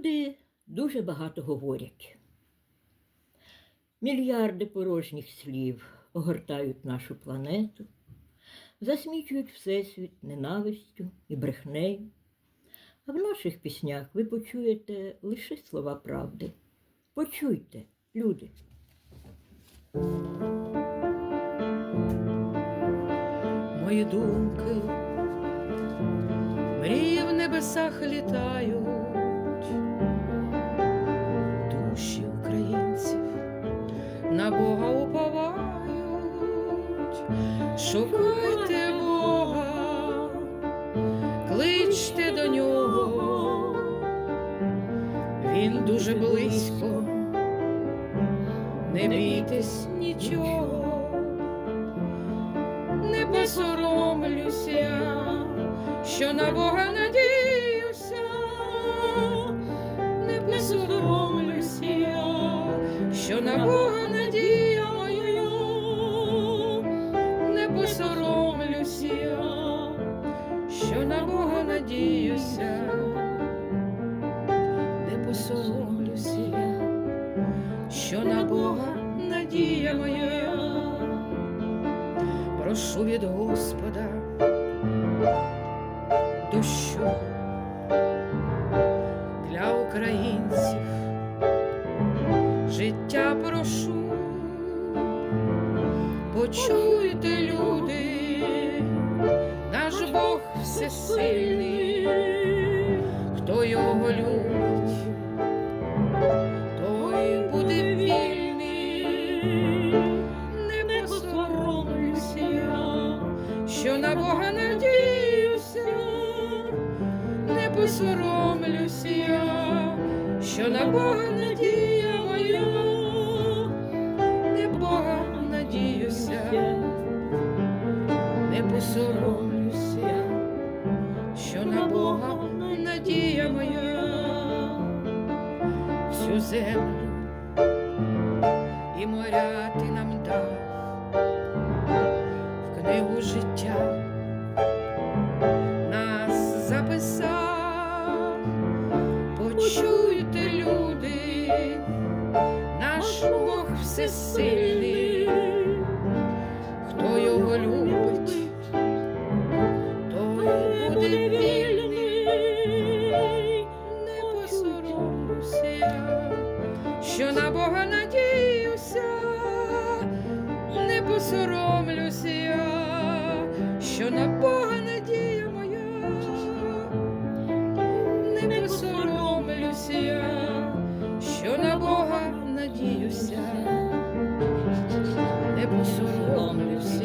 Люди дуже багато говорять. Мільярди порожніх слів огортають нашу планету, засмічують Всесвіт ненавистю і брехнею. А в наших піснях ви почуєте лише слова правди. Почуйте, люди. Мої думки, мрії в небесах літають, Бога уповають, шукайте Бога, кличте до нього, він дуже близько, не бійтесь нічого. Не посоромлюся, що на Бога надіюся, не посоромлюся, що на Бога не посоромлюся, що на Бога надіюся, не посоромлюся, що на Бога надія моя. Прошу від Господа дощу для українців. Життя прошу, почуйте, Бог всесильний, хто його любить, той буде вільний. Не посоромлюся, що на Бога надіюся, не посоромлюся, що на Бога надія моя, не Бога надіюся, не посоромлюся, всю землю і моря ти нам дав. В книгу життя нас записав, почуйте, люди, наш Бог всесильний, хто його любить, що на Бога надіюся, не посоромлюся, я, що на Бога надія моя, не посоромлюся, я, що на Бога надіюся, не посоромлюся.